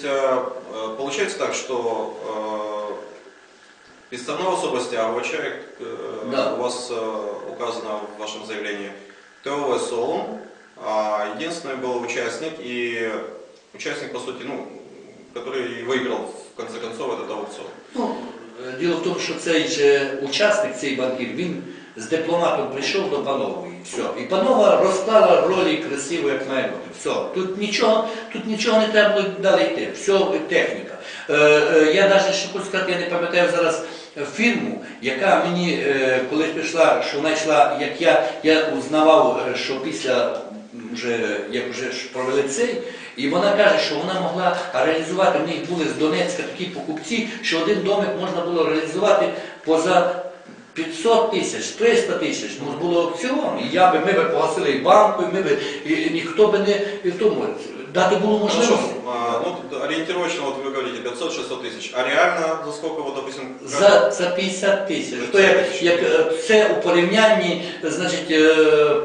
есть э, э, получается так, что э, підставна особость Агвача, як е, Да. у вас е, указано в вашем заявлении, ТОВ Солом, а единственный был участник и участник, по сути, ну, который выиграл в конце концов этот аукцион. Ну, е, діло в тому, що цей же учасник, цей банкір, він з дипломатом прийшов до панової. Все. І панова розклала ролі красиво, як має бути. Все. Тут нічого, тут нічого не треба було далі йти. Все техніка. Е, е, я навіть ще хочу сказати, я не пам'ятаю зараз фірму, яка мені е, колись прийшла, що вона йшла, як я, я узнавав, е, що після вже, як вже провели цей, і вона каже, що вона могла реалізувати, в них були з Донецька такі покупці, що один домик можна було реалізувати поза 500 тисяч, 300 тисяч. Ну, було аукціон. І я би, ми би погасили і банку, і ми би, і, і ніхто би не і в тому. Дати було Хорошо, можливість. а, ну, тут ориентировочно, вот вы говорите 500-600 тысяч, а реально за сколько, вот, допустим, За, за 50 тисяч. За То як, 50 тисяч. як е, це у порівнянні, значить, е,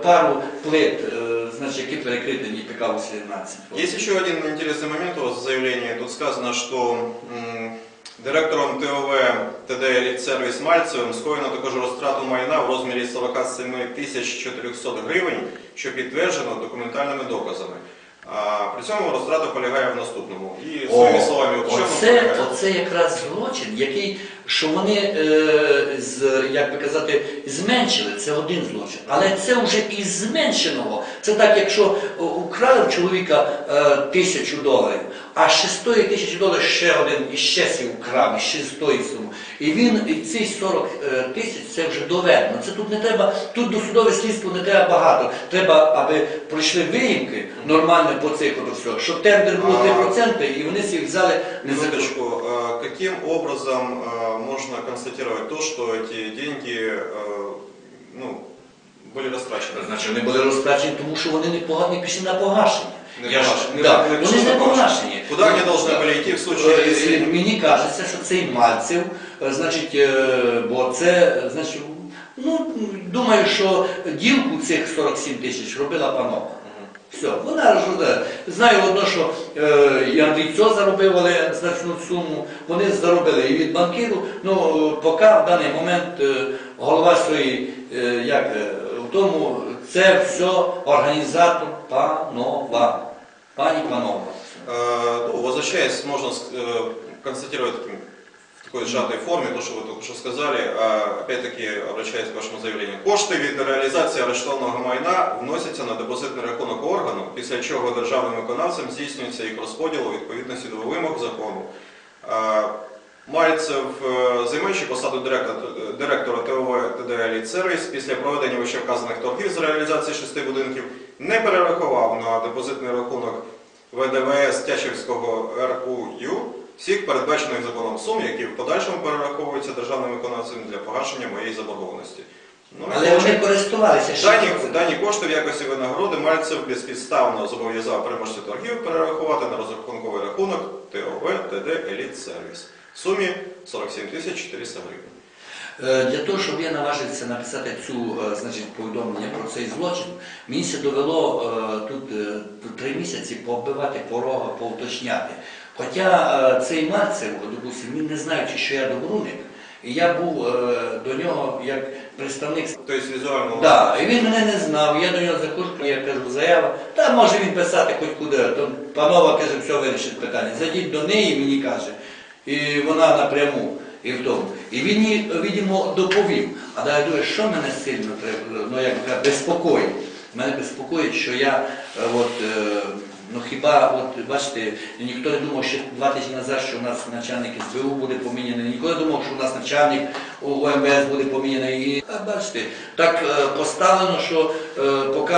пару плит, е, значить, які перекриті НІПК 18. Есть еще один интересный момент у вас в заявлении. Тут сказано, что м, директором ТОВ ТД «Сервіс» Мальцевим скоєно також розтрату майна в розмірі 47 тисяч 400 гривень, що підтверджено документальними доказами. А при цьому розтрата полягає в наступному. І своїми словами, в чому оце, полягає? оце якраз злочин, який, що вони, е, з, як би казати, зменшили, це один злочин. Але це вже із зменшеного. Це так, якщо е, украли в чоловіка е, тисячу доларів, а ще з тої тисячі доларів ще один і ще сів украв, і ще з тої суми. І він, і ці 40 е, тисяч, це вже доведено. Це тут не треба, тут досудове слідство не треба багато. Треба, аби пройшли виїмки нормально по цих от все, щоб тендер було 3%, і вони всі взяли незаконно. Минуточку, а каким образом а, можно констатировать то, что эти деньги а, ну, были растрачены? Значить, вони були розтрачені, тому що вони не погано пішли на погашення. Не Я ж- погашені. да, Не- не вони пішли не на погашення. погашені. Куди вони должны Да. були йти в случае, Е, якщо- е, Мені кажеться, що цей Мальцев, е, значить, е, бо це, е, значить, ну, думаю, що ділку цих 47 тисяч робила панова. Все, вона розуміє. Знаю одно, що е, і Андрій Цо заробив значну суму, вони заробили і від банкіру. Ну, е, поки в даний момент е, голова своєї, е, як е, в тому, це все організатор панова. Пані панова. Ну, возвращаясь, можно констатировать таким, такой сжатой форме то, что вы только что сказали, опять-таки обращаясь к вашему заявлению. Кошти від реалізації арештованого майна вносяться на депозитний рахунок органу, після чого державним виконавцем здійснюється їх розподіл у відповідності до вимог закону. Мальцев, займаючи посаду директора, ТОВ ТД «Лідсервіс», після проведення вищевказаних торгів з реалізації шести будинків не перерахував на депозитний рахунок ВДВС Тячівського РУЮ всіх передбачених законом сум, які в подальшому перераховуються державним виконавцем для погашення моєї заборгованості. Ну, Але вони користувалися Дані, цим. дані кошти в якості винагороди Мальцев безпідставно зобов'язав переможця торгів перерахувати на розрахунковий рахунок ТОВ ТД Еліт Сервіс в сумі 47 тисяч 400 гривень. Е, Для того, щоб я наважився написати цю е, значить, повідомлення про цей злочин, мені се довело тут, е, тут три місяці побивати порога, повточняти. Хоча е, цей Мальцев, допустим, він не знаючи, що я добруник, і я був е, до нього як представник Тобто візуально Да, і він мене не знав, я до нього заходжу, я кажу, заява, та може він писати хоч куди. То панова каже, все вирішить питання. Зайдіть до неї, мені каже, і вона напряму. І в тому. І він їй, видимо, доповів. А далі думаю, що мене сильно треба, ну як безпокоїть. Мене безпокоїть, що я е, от, ну хіба, от бачите, ніхто не думав ще два тижні назад, що у нас начальник СБУ буде поміняний, ніхто не думав, що у нас начальник у МВС буде поміняний. І, а бачите, так е, поставлено, що е, поки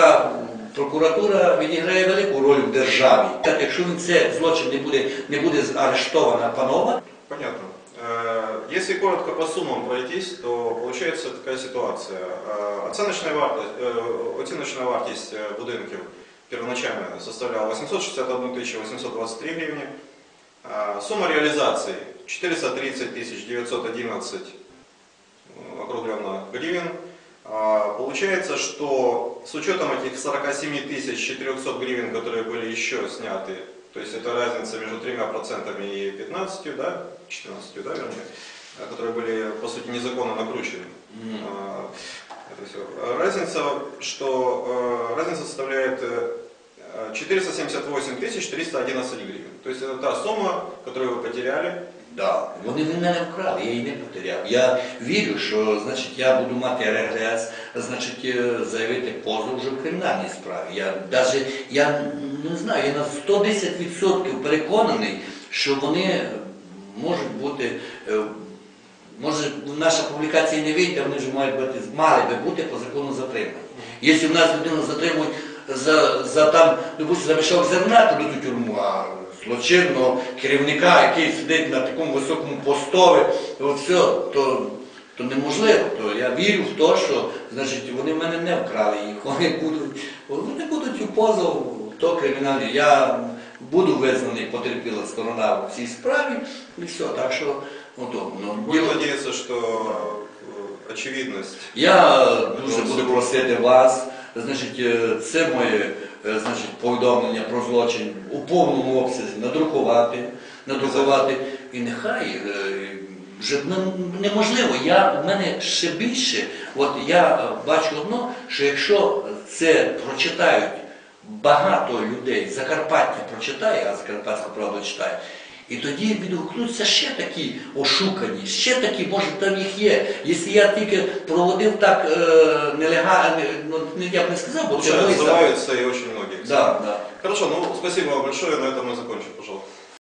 прокуратура відіграє велику роль в державі. Так, якщо він це злочин не буде, не буде заарештована панова, Понятно. Э, Если коротко по суммам пройтись, то получается такая ситуация. Э, Оценочная вартость, э, оціночна вартість э, будинків первоначально составляла 861 823 гривни. А Сумма реализации 430 911 э, округленно гривен. Получается, что с учетом этих 47 400 гривен, которые были еще сняты, то есть это разница между 3% и 15, да, 14, да, вернее, э, которые были, по сути, незаконно накручены. Мгм. А, Это все. Разница, что э, разница составляет э, 478 311 гривен. То есть это та сумма, которую вы потеряли. Да, вони в мене вкрали, я її не потеряв. Я вірю, що значить, я буду мати регрес, значить, е, заявити позов вже в кримінальній справі. Я даже, я не знаю, я на 110% переконаний, що вони можуть бути, е, може наша публікація не вийде, вони вже мають бути, мали би бути по закону затримані. Якщо в нас людину затримують за, за там, допустим, за мішок зерна, то до тюрму, а злочинного керівника, який сидить на такому високому постові, от все, то, то неможливо. То я вірю в те, що значить, вони в мене не вкрали їх. Вони будуть, вони будуть у позов, то кримінальний. Я буду визнаний потерпіла сторона в цій справі, і все. Так що удобно. Будем надеяться, что э, очевидность Я дуже буду просити вас, значить, е, це моє е, значить, повідомлення про злочин у повному обсязі надрукувати, надрукувати. І нехай е, вже неможливо. Я в мене ще більше. От я бачу одно, що якщо це прочитають багато людей, Закарпаття прочитає, а Закарпатська правда читає. І тоді відгукнуться ще такі ошукані, ще такі, може там їх є. Якщо я тільки проводив так е, нелегально, ну не- я б не сказав, бо Лучше це вийшло. отзываются и очень многие. Да, да. Хорошо, ну спасибо вам большое, на этом мы закончим, пожалуйста.